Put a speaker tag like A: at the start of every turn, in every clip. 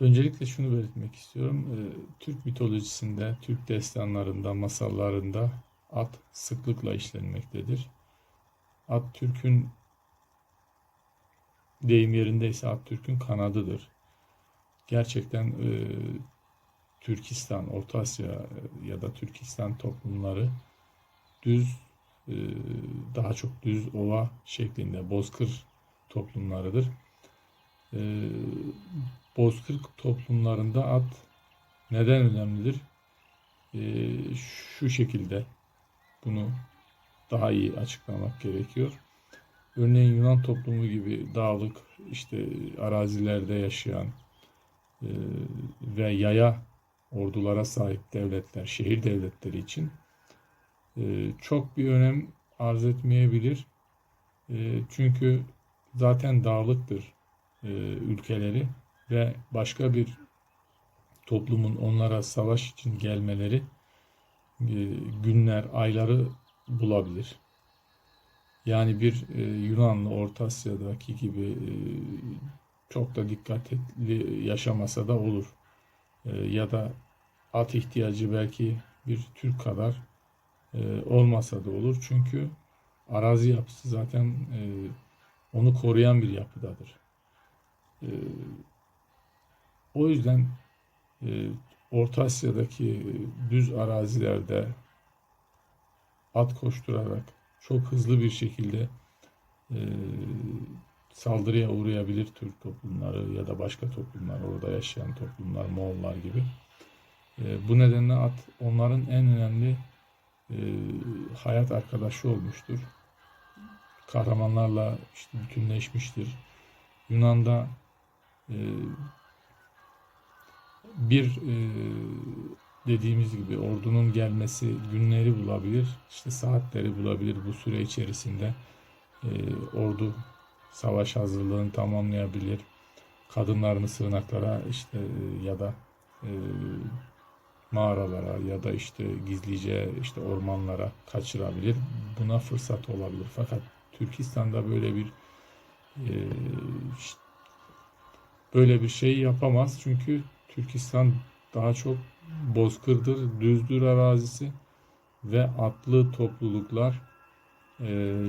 A: Öncelikle şunu belirtmek istiyorum. Ee, Türk mitolojisinde, Türk destanlarında, masallarında at sıklıkla işlenmektedir. At Türk'ün deyim yerindeyse at Türk'ün kanadıdır. Gerçekten e, Türkistan, Orta Asya e, ya da Türkistan toplumları düz e, daha çok düz ova şeklinde bozkır toplumlarıdır. E, bozkır toplumlarında at neden önemlidir? E, şu şekilde bunu daha iyi açıklamak gerekiyor. Örneğin Yunan toplumu gibi dağlık işte arazilerde yaşayan e, ve yaya ordulara sahip devletler, şehir devletleri için e, çok bir önem arz etmeyebilir. E, çünkü zaten dağlıktır e, ülkeleri ve başka bir toplumun onlara savaş için gelmeleri e, günler, ayları bulabilir. Yani bir e, Yunanlı Orta Asya'daki gibi e, çok da dikkatli yaşamasa da olur. Ya da at ihtiyacı belki bir Türk kadar olmasa da olur. Çünkü arazi yapısı zaten onu koruyan bir yapıdadır. E, o yüzden e, Orta Asya'daki düz arazilerde at koşturarak çok hızlı bir şekilde e, saldırıya uğrayabilir Türk toplumları ya da başka toplumlar, orada yaşayan toplumlar, Moğollar gibi. E, bu nedenle at onların en önemli e, hayat arkadaşı olmuştur. Kahramanlarla işte bütünleşmiştir. Yunan'da e, bir e, dediğimiz gibi ordunun gelmesi günleri bulabilir, işte saatleri bulabilir bu süre içerisinde e, ordu savaş hazırlığını tamamlayabilir. Kadınlarını sığınaklara işte e, ya da e, mağaralara ya da işte gizlice işte ormanlara kaçırabilir. Buna fırsat olabilir. Fakat Türkistan'da böyle bir e, böyle bir şey yapamaz. Çünkü Türkistan daha çok bozkırdır, düzdür arazisi ve atlı topluluklar e,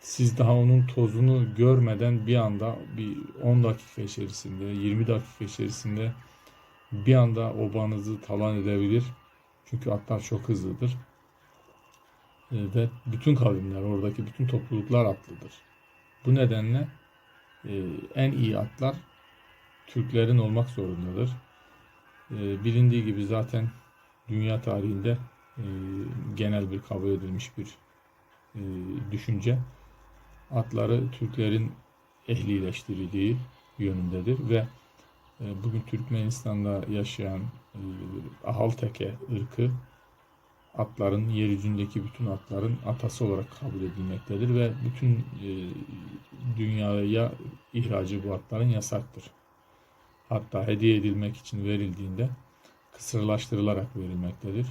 A: siz daha onun tozunu görmeden bir anda bir 10 dakika içerisinde 20 dakika içerisinde bir anda obanızı talan edebilir. Çünkü atlar çok hızlıdır. E, ve bütün kavimler, oradaki bütün topluluklar atlıdır. Bu nedenle e, en iyi atlar Türklerin olmak zorundadır. E, bilindiği gibi zaten dünya tarihinde e, genel bir kabul edilmiş bir e, düşünce. Atları Türklerin ehlileştirildiği yönündedir ve e, bugün Türkmenistan'da yaşayan e, Ahalteke ırkı atların, yeryüzündeki bütün atların atası olarak kabul edilmektedir ve bütün dünyaya ihracı bu atların yasaktır. Hatta hediye edilmek için verildiğinde kısırlaştırılarak verilmektedir.